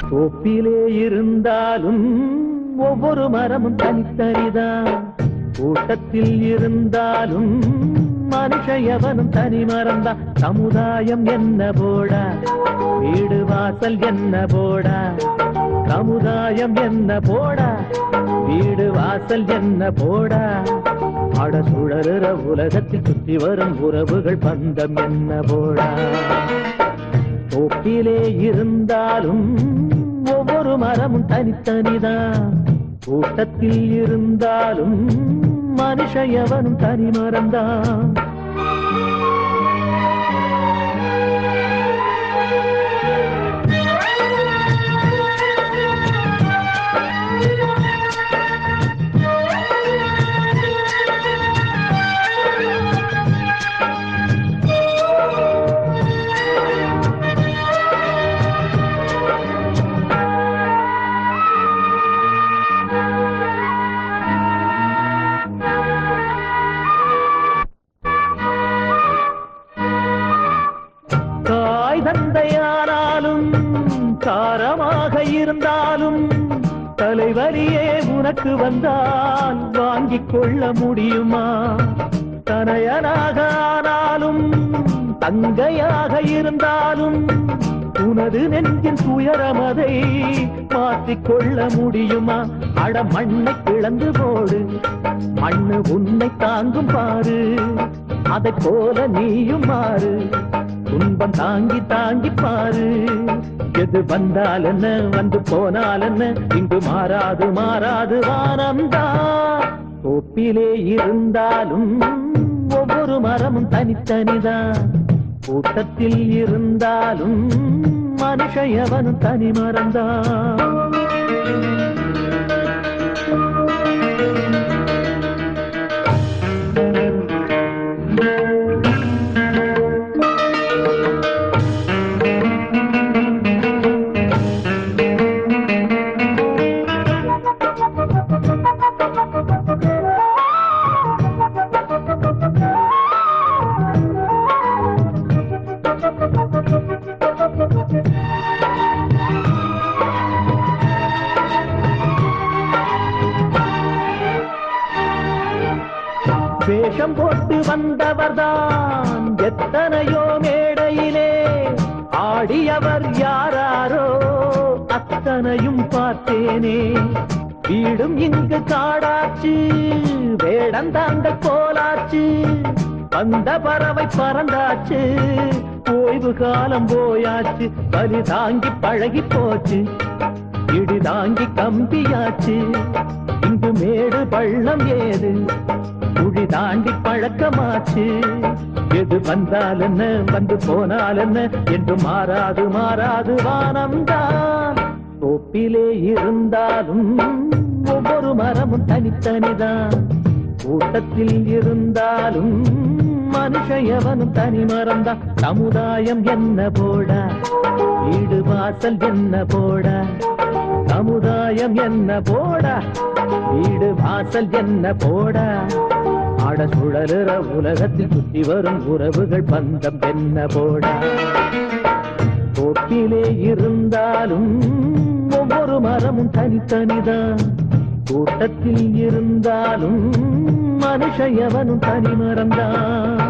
தோப்பிலே இருந்தாலும் ஒவ்வொரு மரமும் தனித்தனிதான். கூட்டத்தில் இருந்தாலும் மனுஷ எவனும் தனி மரம்தான் சமுதாயம் என்ன போடா? வீடு வாசல் என்ன போடா? சமுதாயம் என்ன போடா? வீடு வாசல் என்ன போடா? அட சுழறுற உலகத்தில் சுற்றி வரும் உறவுகள் பந்தம் என்ன போடா? போக்கிலே இருந்தாலும் ஒவ்வொரு தனித்தனிதான் கூட்டத்தில் இருந்தாலும் மனுஷ எவனும் தனி மறந்தான் இருந்தாலும் தலைவரியே உனக்கு வந்தால் வாங்கிக் கொள்ள முடியுமா? தனையனாக ஆனாலும் தங்கையாக இருந்தாலும் உனது நெஞ்சின் துயரமதை மாற்றிக் கொள்ள முடியுமா? அட மண்ணை கிளந்து போடு மண்ணு உன்னை தாங்கும் பாரு. அதைப் போல நீயும் மாறு துன்பம் தாங்கி தாங்கி பாரு. எது வந்தால் என்ன வந்து போனால் என்ன இங்கு மாறாது மாறாது வானந்தா கோப்பிலே இருந்தாலும் ஒவ்வொரு மரமும் தனித்தனிதான். கூட்டத்தில் இருந்தாலும் மனுஷ எவனும் தனி மறந்தான் வேஷம் போட்டு வந்தவர்தான் எத்தனையோ மேடையிலே ஆடியவர் யாராரோ அத்தனையும் பார்த்தேனே. வீடும் இங்கு காடாச்சு வேடந்தாங்க போலாச்சு வந்த பறவை பறந்தாச்சு ஓய்வு காலம் போயாச்சு பலி தாங்கி பழகி போச்சு இடி தாங்கி கம்பியாச்சு. இங்கு மேடு பள்ளம் ஏது? தாண்டி பழக்கமாச்சு. எது வந்தால் என்ன வந்து போனால் என்ன என்று மாறாது மாறாது வானம்தான். தோப்பிலே இருந்தாலும் ஒவ்வொரு மரமும் தனித்தனிதான். கூட்டத்தில் இருந்தாலும் மனுஷயவனும் தனி மரம்தான். சமுதாயம் என்ன போடா? வீடு வாசல் என்ன போடா? சமுதாயம் என்ன போடா? வீடு வாசல் என்ன போடா? ஆட சுழலுற உலகத்தில் சுற்றி வரும் உறவுகள் பந்தம் என்ன போட? தோப்பிலே இருந்தாலும் ஒவ்வொரு மரமும் தனித்தனிதான். கூட்டத்தில் இருந்தாலும் மனுஷ எவனும் தனி மரம்தான்